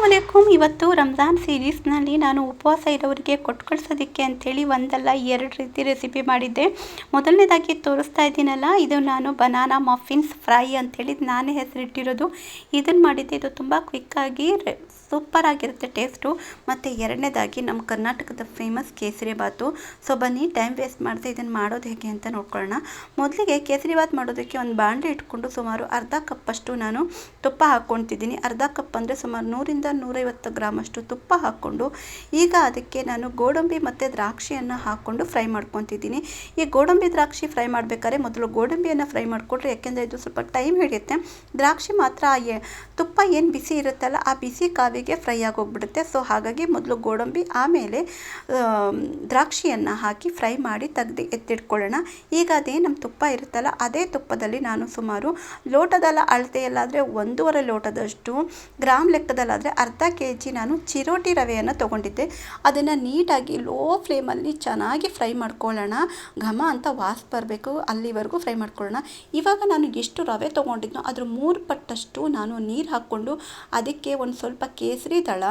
ಅಸ್ಸಲಾಮಲೈಕುಮ್ ಇವತ್ತು ರಂಜಾನ್ ಸೀರೀಸ್ನಲ್ಲಿ ನಾನು ಉಪವಾಸ ಇರೋರಿಗೆ ಕೊಟ್ಟು ಕಳ್ಸೋದಕ್ಕೆ ಅಂಥೇಳಿ ಒಂದಲ್ಲ ಎರಡು ರೀತಿ ರೆಸಿಪಿ ಮಾಡಿದ್ದೆ. ಮೊದಲನೇದಾಗಿ ತೋರಿಸ್ತಾ ಇದ್ದೀನಲ್ಲ, ಇದು ನಾನು ಬನಾನಾ ಮಫಿನ್ಸ್ ಫ್ರೈ ಅಂಥೇಳಿ ನಾನೇ ಹೆಸರಿಟ್ಟಿರೋದು. ಇದನ್ನು ಮಾಡಿದ್ದೆ ಇದು ತುಂಬ ಕ್ವಿಕ್ಕಾಗಿ ಸೂಪರ್ ಆಗಿರುತ್ತೆ ಟೇಸ್ಟು. ಮತ್ತು ಎರಡನೇದಾಗಿ ನಮ್ಮ ಕರ್ನಾಟಕದ ಫೇಮಸ್ ಕೇಸರಿ ಬಾತು. ಸೊ ಬನ್ನಿ ಟೈಮ್ ವೇಸ್ಟ್ ಮಾಡಿದೆ ಇದನ್ನು ಮಾಡೋದು ಹೇಗೆ ಅಂತ ನೋಡ್ಕೊಳ್ಳೋಣ. ಮೊದಲಿಗೆ ಕೇಸರಿ ಬಾತ್ ಮಾಡೋದಕ್ಕೆ ಒಂದು ಬಾಣಲೆ ಇಟ್ಕೊಂಡು ಸುಮಾರು ಅರ್ಧ ಕಪ್ಪಷ್ಟು ನಾನು ತುಪ್ಪ ಹಾಕ್ಕೊಳ್ತಿದ್ದೀನಿ. ಅರ್ಧ ಕಪ್ ಅಂದರೆ ಸುಮಾರು ನೂರಿಂದ ನೂರೈವತ್ತು ಗ್ರಾಮಷ್ಟು ತುಪ್ಪ ಹಾಕ್ಕೊಂಡು ಈಗ ಅದಕ್ಕೆ ನಾನು ಗೋಡಂಬಿ ಮತ್ತು ದ್ರಾಕ್ಷಿಯನ್ನು ಹಾಕ್ಕೊಂಡು ಫ್ರೈ ಮಾಡ್ಕೊತಿದ್ದೀನಿ. ಈ ಗೋಡಂಬಿ ದ್ರಾಕ್ಷಿ ಫ್ರೈ ಮಾಡಬೇಕಾದ್ರೆ ಮೊದಲು ಗೋಡಂಬಿಯನ್ನು ಫ್ರೈ ಮಾಡಿಕೊಟ್ರೆ ಯಾಕೆಂದರೆ ಇದು ಸ್ವಲ್ಪ ಟೈಮ್ ಹಿಡಿಯುತ್ತೆ. ದ್ರಾಕ್ಷಿ ಮಾತ್ರ ತುಪ್ಪ ಏನು ಬಿಸಿ ಇರುತ್ತಲ್ಲ ಆ ಬಿಸಿ ಕಾವಿಗೆ ಫ್ರೈ ಆಗೋಗ್ಬಿಡುತ್ತೆ. ಸೊ ಹಾಗಾಗಿ ಮೊದಲು ಗೋಡಂಬಿ, ಆಮೇಲೆ ದ್ರಾಕ್ಷಿಯನ್ನು ಹಾಕಿ ಫ್ರೈ ಮಾಡಿ ತೆಗ್ದು ಎತ್ತಿಟ್ಕೊಳ್ಳೋಣ. ಈಗ ಅದೇ ನಮ್ಮ ತುಪ್ಪ ಇರುತ್ತಲ್ಲ, ಅದೇ ತುಪ್ಪದಲ್ಲಿ ನಾನು ಸುಮಾರು ಲೋಟದಲ್ಲ ಅಳತೆಯಲ್ಲಾದರೆ ಒಂದೂವರೆ ಲೋಟದಷ್ಟು, ಗ್ರಾಮ್ ಲೆಕ್ಕದಲ್ಲಾದರೆ ಅರ್ಧ ಕೆ ಜಿ ನಾನು ಚಿರೋಟಿ ರವೆಯನ್ನು ತೊಗೊಂಡಿದ್ದೆ. ಅದನ್ನು ನೀಟಾಗಿ ಲೋ ಫ್ಲೇಮಲ್ಲಿ ಚೆನ್ನಾಗಿ ಫ್ರೈ ಮಾಡ್ಕೊಳ್ಳೋಣ. ಘಮ ಅಂತ ವಾಸ್ ಬರಬೇಕು, ಅಲ್ಲಿವರೆಗೂ ಫ್ರೈ ಮಾಡ್ಕೊಳ್ಳೋಣ. ಇವಾಗ ನಾನು ಎಷ್ಟು ರವೆ ತೊಗೊಂಡಿದ್ನೋ ಅದ್ರ ಮೂರು ಪಟ್ಟಷ್ಟು ನಾನು ನೀರು ಹಾಕ್ಕೊಂಡು ಅದಕ್ಕೆ ಒಂದು ಸ್ವಲ್ಪ ಕೇಸರಿ ದಳ,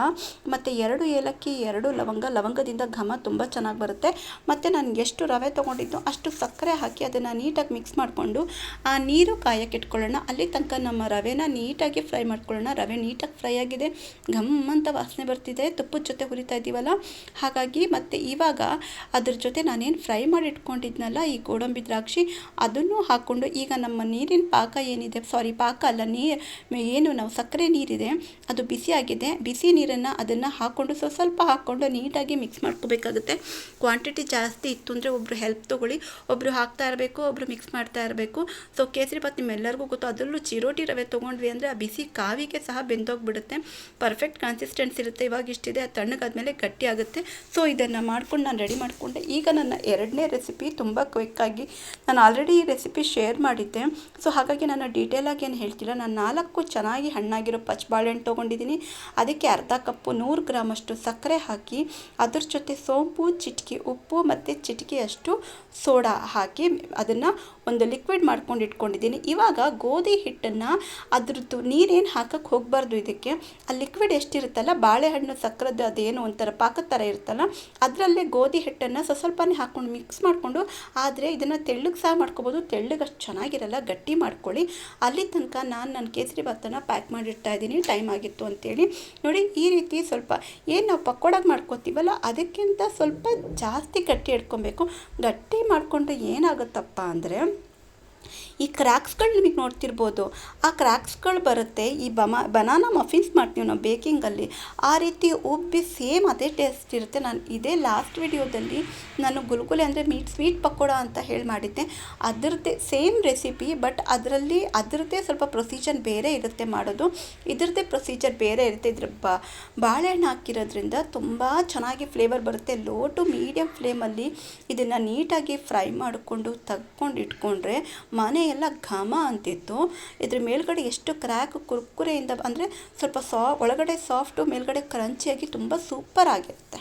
ಮತ್ತು ಎರಡು ಏಲಕ್ಕಿ, ಎರಡು ಲವಂಗ, ಲವಂಗದಿಂದ ಘಮ ತುಂಬ ಚೆನ್ನಾಗಿ ಬರುತ್ತೆ. ಮತ್ತು ನಾನು ಎಷ್ಟು ರವೆ ತೊಗೊಂಡಿದ್ನೋ ಅಷ್ಟು ಸಕ್ಕರೆ ಹಾಕಿ ಅದನ್ನು ನೀಟಾಗಿ ಮಿಕ್ಸ್ ಮಾಡಿಕೊಂಡು ಆ ನೀರು ಕಾಯಕ್ಕೆ ಇಟ್ಕೊಳ್ಳೋಣ. ಅಲ್ಲಿ ತನಕ ನಮ್ಮ ರವೆನ ನೀಟಾಗಿ ಫ್ರೈ ಮಾಡ್ಕೊಳ್ಳೋಣ. ರವೆ ನೀಟಾಗಿ ಫ್ರೈ ಆಗಿದೆ. ಘಮ್ ಅಂತ ವಾಸನೆ ಬರ್ತಿದೆ, ತುಪ್ಪದ ಜೊತೆ ಹುರಿತಾ ಇದ್ದೀವಲ್ಲ ಹಾಗಾಗಿ ಮತ್ತು ಇವಾಗ ಅದ್ರ ಜೊತೆ ನಾನೇನು ಫ್ರೈ ಮಾಡಿ ಇಟ್ಕೊಂಡಿದ್ನಲ್ಲ ಈ ಗೋಡಂಬಿ ದ್ರಾಕ್ಷಿ, ಅದನ್ನು ಹಾಕ್ಕೊಂಡು ಈಗ ನಮ್ಮ ನೀರಿನ ಪಾಕ ಏನಿದೆ ಸಾರಿ ಪಾಕ ಅಲ್ಲ ನೀರು ಏನು ನಾವು ಸಕ್ಕರೆ ನೀರಿದೆ, ಅದು ಬಿಸಿಯಾಗಿದೆ ಬಿಸಿ ನೀರನ್ನು ಅದನ್ನು ಹಾಕ್ಕೊಂಡು ಸ್ವಲ್ಪ ಸ್ವಲ್ಪ ಹಾಕ್ಕೊಂಡು ನೀಟಾಗಿ ಮಿಕ್ಸ್ ಮಾಡ್ಕೋಬೇಕಾಗುತ್ತೆ. ಕ್ವಾಂಟಿಟಿ ಜಾಸ್ತಿ ಇತ್ತು ಅಂದರೆ ಒಬ್ಬರು ಹೆಲ್ಪ್ ತೊಗೊಳ್ಳಿ ಒಬ್ಬರು ಹಾಕ್ತಾ ಇರಬೇಕು ಒಬ್ಬರು ಮಿಕ್ಸ್ ಮಾಡ್ತಾ ಇರಬೇಕು. ಸೊ ಕೇಸರಿ ಬಾತ್ ನಿಮ್ಮೆಲ್ಲರಿಗೂ ಗೊತ್ತು, ಅದರಲ್ಲೂ ಚಿರೋಟಿ ರವೆ ತೊಗೊಂಡ್ವಿ ಅಂದರೆ ಆ ಬಿಸಿ ಕಾವಿಗೆ ಸಹ ಬೆಂದೋಗಿಬಿಡುತ್ತೆ. ಪರ್ಫೆಕ್ಟ್ ಕನ್ಸಿಸ್ಟೆನ್ಸ್ ಇರುತ್ತೆ. ಇವಾಗ ಇಷ್ಟಿದೆ, ಅದು ತಣ್ಣಗಾದ್ಮೇಲೆ ಗಟ್ಟಿ ಆಗುತ್ತೆ ಸೊ ಇದನ್ನು ಮಾಡ್ಕೊಂಡು ನಾನು ರೆಡಿ ಮಾಡಿಕೊಂಡೆ. ಈಗ ನನ್ನ ಎರಡನೇ ರೆಸಿಪಿ ತುಂಬ ಕ್ವಿಕ್ಕಾಗಿ ನಾನು ಆಲ್ರೆಡಿ ಈ ರೆಸಿಪಿ ಶೇರ್ ಮಾಡಿದ್ದೆ. ಸೊ ಹಾಗಾಗಿ ನಾನು ಡೀಟೇಲಾಗಿ ಏನು ಹೇಳ್ತಿಲ್ಲ ನಾನು ನಾಲ್ಕು ಚೆನ್ನಾಗಿ ಹಣ್ಣಾಗಿರೋ ಪಚ್ಚ ಬಾಳೆಹಣ್ಣು ತೊಗೊಂಡಿದ್ದೀನಿ. ಅದಕ್ಕೆ ಅರ್ಧ ಕಪ್ಪು ನೂರು ಗ್ರಾಮಷ್ಟು ಸಕ್ಕರೆ ಹಾಕಿ, ಅದ್ರ ಜೊತೆ ಸೋಂಪು, ಚಿಟಿಕೆ ಉಪ್ಪು ಮತ್ತು ಚಿಟಿಕೆಯಷ್ಟು ಸೋಡಾ ಹಾಕಿ, ಅದನ್ನು ಒಂದು ಲಿಕ್ವಿಡ್ ಮಾಡ್ಕೊಂಡು ಇಟ್ಕೊಂಡಿದ್ದೀನಿ. ಇವಾಗ ಗೋಧಿ ಹಿಟ್ಟನ್ನು ಅದ್ರದ್ದು ನೀರೇನು ಹಾಕಕ್ಕೆ ಹೋಗಬಾರ್ದು ಇದಕ್ಕೆ. ಆ ಲಿಕ್ವಿಡ್ ಎಷ್ಟಿರುತ್ತಲ್ಲ, ಬಾಳೆಹಣ್ಣು, ಸಕ್ಕರೆದು ಅದೇನು ಒಂಥರ ಪಾಕದ ಥರ ಇರುತ್ತಲ್ಲ, ಅದರಲ್ಲೇ ಗೋಧಿ ಹಿಟ್ಟನ್ನು ಸ್ವಲ್ಪ ಸ್ವಲ್ಪನೇ ಹಾಕ್ಕೊಂಡು ಮಿಕ್ಸ್ ಮಾಡಿಕೊಂಡು, ಆದರೆ ಇದನ್ನು ತೆಳ್ಳಗೆ ಸಹ ಮಾಡ್ಕೊಬೋದು. ತೆಳ್ಳಗೆ ಅಷ್ಟು ಚೆನ್ನಾಗಿರಲ್ಲ, ಗಟ್ಟಿ ಮಾಡ್ಕೊಳ್ಳಿ. ಅಲ್ಲಿ ತನಕ ನಾನು ನನ್ನ ಕೇಸರಿ ಭಾತನ್ನು ಪ್ಯಾಕ್ ಮಾಡಿಡ್ತಾ ಇದ್ದೀನಿ. ಟೈಮ್ ಆಗಿತ್ತು ಅಂತೇಳಿ. ನೋಡಿ, ಈ ರೀತಿ ಸ್ವಲ್ಪ ಏನು ನಾವು ಪಕೋಡಾಗಿ ಮಾಡ್ಕೋತೀವಲ್ಲ, ಅದಕ್ಕಿಂತ ಸ್ವಲ್ಪ ಜಾಸ್ತಿ ಗಟ್ಟಿ ಇಟ್ಕೊಬೇಕು ಗಟ್ಟಿ ಮಾಡಿಕೊಂಡ್ರೆ ಏನಾಗುತ್ತಪ್ಪ ಅಂದರೆ ಈ ಕ್ರ್ಯಾಕ್ಸ್ಗಳು ನಿಮಗೆ ನೋಡ್ತಿರ್ಬೋದು. ಆ ಕ್ರ್ಯಾಕ್ಸ್ಗಳು ಬರುತ್ತೆ, ಈ ಬಮ, ಬನಾನಾ ಮಫಿನ್ಸ್ ಮಾಡ್ತೀವಿ ನಾವು ಬೇಕಿಂಗಲ್ಲಿ. ಆ ರೀತಿ ಉಬ್ಬಿ ಸೇಮ್ ಅದೇ ಟೇಸ್ಟ್ ಇರುತ್ತೆ. ನಾನು ಇದೇ ಲಾಸ್ಟ್ ವಿಡಿಯೋದಲ್ಲಿ ನಾನು ಗುಲ್ಗುಲೆ ಅಂದರೆ ಮೀಟ್ ಸ್ವೀಟ್ ಪಕೋಡ ಅಂತ ಹೇಳಿ ಮಾಡಿದ್ದೆ. ಅದರದ್ದೇ ಸೇಮ್ ರೆಸಿಪಿ, ಬಟ್ ಅದರಲ್ಲಿ, ಅದರದ್ದೇ ಸ್ವಲ್ಪ ಪ್ರೊಸೀಜರ್ ಬೇರೆ ಇರುತ್ತೆ ಮಾಡೋದು. ಇದರದ್ದೇ ಪ್ರೊಸೀಜರ್ ಬೇರೆ ಇರುತ್ತೆ. ಇದ್ರ ಬಾಳೆಹಣ್ಣು ಹಾಕಿರೋದ್ರಿಂದ ತುಂಬ ಚೆನ್ನಾಗಿ ಫ್ಲೇವರ್ ಬರುತ್ತೆ. ಲೋ ಟು ಮೀಡಿಯಮ್ ಫ್ಲೇಮಲ್ಲಿ ಇದನ್ನು ನೀಟಾಗಿ ಫ್ರೈ ಮಾಡಿಕೊಂಡು, ತಗ್ಕೊಂಡು ಇಟ್ಕೊಂಡ್ರೆ ಮನೆ ಎಲ್ಲ ಘಮ ಅಂತಿತ್ತು. ಇದ್ರ ಮೇಲ್ಗಡೆ ಎಷ್ಟು ಕ್ರ್ಯಾಕ್ ಕುರ್ಕುರೆಯಿಂದ, ಅಂದರೆ ಸ್ವಲ್ಪ ಸಾ, ಒಳಗಡೆ ಸಾಫ್ಟು ಮೇಲ್ಗಡೆ ಕ್ರಂಚಿಯಾಗಿ ತುಂಬ ಸೂಪರ್ ಆಗಿರುತ್ತೆ.